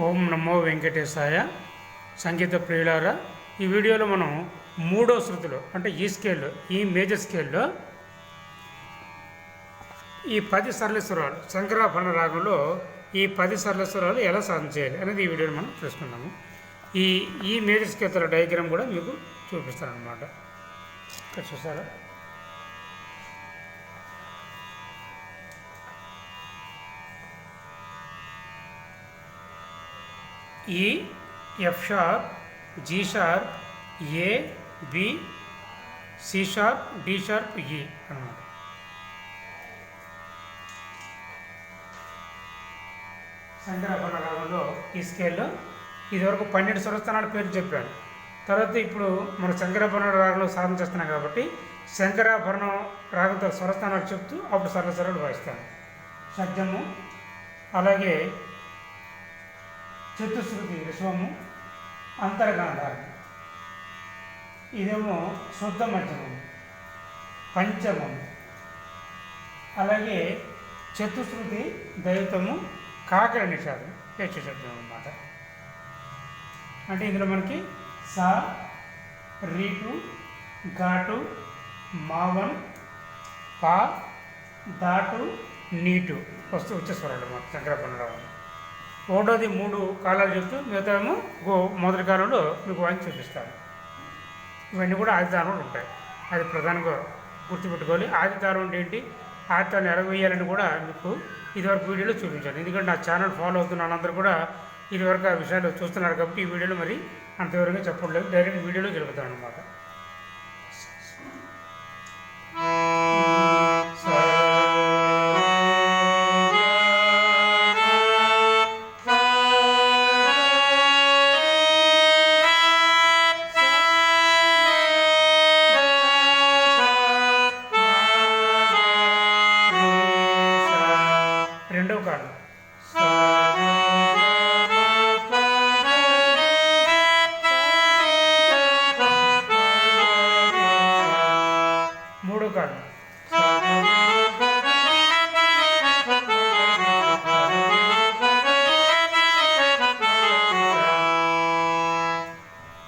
ఓం నమో వెంకటేశాయ సంగీత ప్రియులారా ఈ వీడియోలో మనం మూడో శృతిలో అంటే ఈ స్కేల్లో ఈ మేజర్ స్కేల్లో ఈ పది సరళేశ్వరాలు శంకరాభరణ రాగంలో ఈ పది సరళేశ్వరాలు ఎలా సాధన చేయాలి అనేది ఈ వీడియోని మనం చూసుకున్నాము ఈ ఈ మేజర్ స్కేల్ డయాగ్రామ్ కూడా మీకు చూపిస్తాను అనమాట చూసారా? E F sharp G sharp A B C sharp D sharp E అన్నమాట. శంకరాభరణ రాగంలో ఈ స్కేల్లో ఇదివరకు పన్నెండు స్వరస్థానాల పేరు చెప్పాను తర్వాత ఇప్పుడు మన శంకరాభరణ రాగంలో సాధన చేస్తున్నాం కాబట్టి శంకరాభరణం రాగంతో స్వరస్థానాలు చెప్తూ అప్పుడు సరళ సరళ వాయిస్తాను. షడ్జము అలాగే చతుశ్రుతి విశ్వము అంతర్గాంధారం. ఇదేమో శుద్ధ మధ్యమం పంచమం. అలాగే చతుశ్రుతి దైవతము కాకర నిషాదం. యక్షశబ్దం అన్నమాట. అంటే ఇందులో మనకి సా రీటు ఘాటు మావన్ పా దాటు నీటు. వస్తూ వచ్చే స్వరాలు అన్నమాట. శంకరపన్నరావు ఒకటోది మూడు కాలాలు చెప్తూ మిగతా ఏమో గో మొదటి కాలంలో మీకు వాయించి చూపిస్తాను. ఇవన్నీ కూడా ఆది తాళంలో ఉంటాయి. అది ప్రధానంగా గుర్తుపెట్టుకోవాలి. ఆదితారం ఏంటి? ఆది తాళం కూడా మీకు ఇదివరకు వీడియోలో చూపించాను. ఎందుకంటే నా ఛానల్ ఫాలో అవుతున్న వాళ్ళందరూ కూడా ఇదివరకు ఆ విషయాలు చూస్తున్నారు కాబట్టి ఈ వీడియోలో మరి అంత వివరంగా చెప్పట్లేదు డైరెక్ట్ వీడియోలో జరుగుతాను అనమాట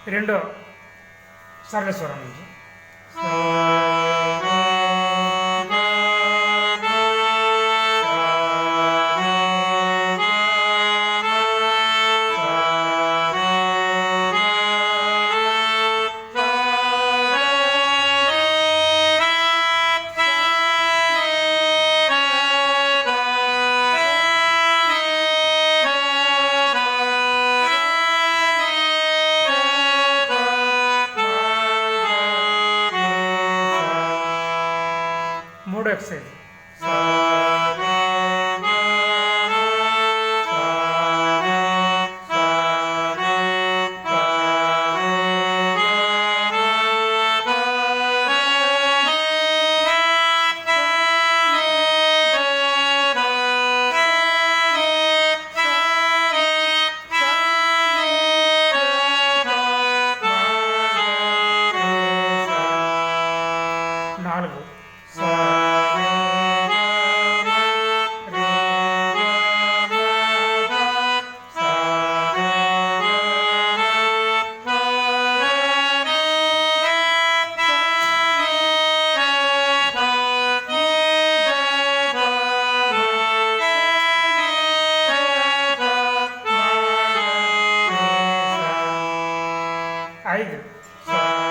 రెండో సరళస్వరం నుంచి మూడో ఎక్సైజ్ నాలుగు Aí. Ah. Só.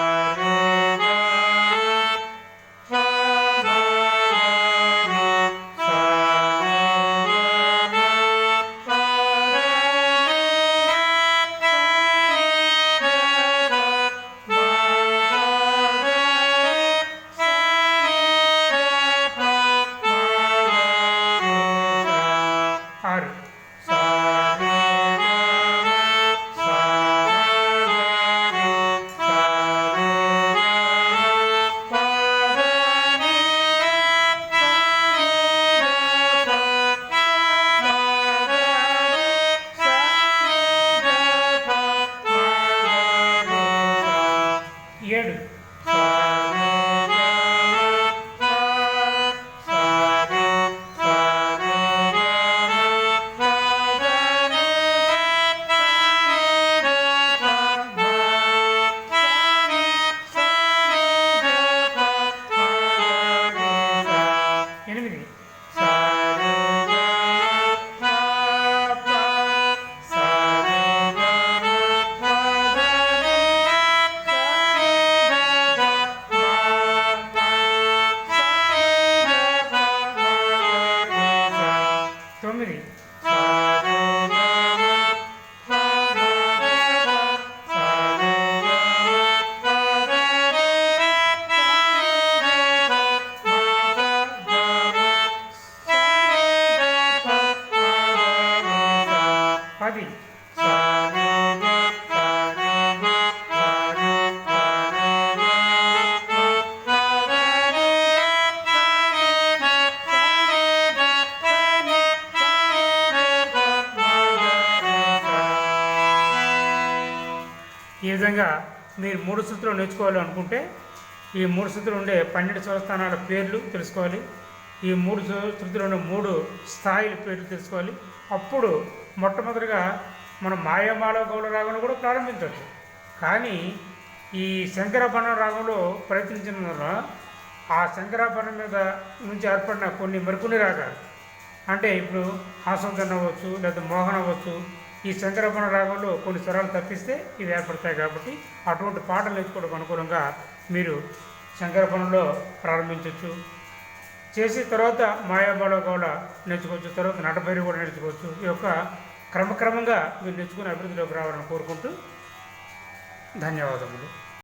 ఈ విధంగా మీరు మూడు శృతులు నేర్చుకోవాలి అనుకుంటే ఈ మూడు శృతులు ఉండే పన్నెండు స్వరస్థానాల పేర్లు తెలుసుకోవాలి. ఈ మూడు శృ- శృతులు ఉండే మూడు స్థాయిల పేర్లు తెలుసుకోవాలి. అప్పుడు మొట్టమొదటిగా మనం మాయమాల గౌడ రాగంలో కూడా ప్రారంభించవచ్చు. కానీ ఈ శంకరాభరణ రాగంలో ప్రయత్నించిన వల్ల ఆ శంకరాభరణం మీద నుంచి ఏర్పడిన కొన్ని మరికొన్ని రాగాలు. అంటే ఇప్పుడు హాసంకన్ అవ్వచ్చు లేదా మోహన్ అవ్వచ్చు ఈ శంకరభరణ రాగంలో కొన్ని స్వరాలు తప్పిస్తే ఇవి ఏర్పడతాయి కాబట్టి అటువంటి పాటలు నేర్చుకోవడం అనుకూలంగా మీరు శంకరభరణంలో ప్రారంభించవచ్చు. చేసి తర్వాత మాయాబాల గౌడ నేర్చుకోవచ్చు తర్వాత నటభైరి కూడా నేర్చుకోవచ్చు. ఈ యొక్క క్రమక్రమంగా మీరు నేర్చుకుని అభివృద్ధిలోకి రావాలని కోరుకుంటూ ధన్యవాదములు.